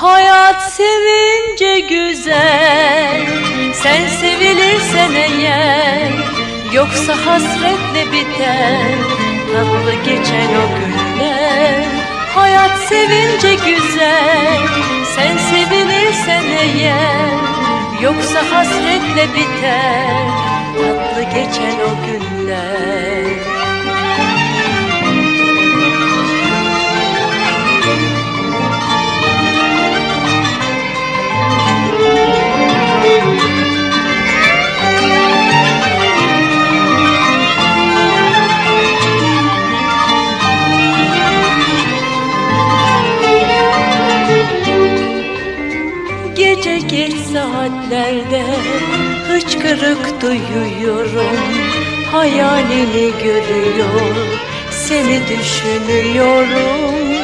Hayat sevince güzel Sen sevilirsen eğer Yoksa hasretle biter Tatlı geçen o günler. Hayat sevince güzel Sen sevilirsen eğer Yoksa hasretle biter Tatlı geçen o günler Gece geç saatlerde hıçkırık duyuyorum. Hayalini görüyor, seni düşünüyorum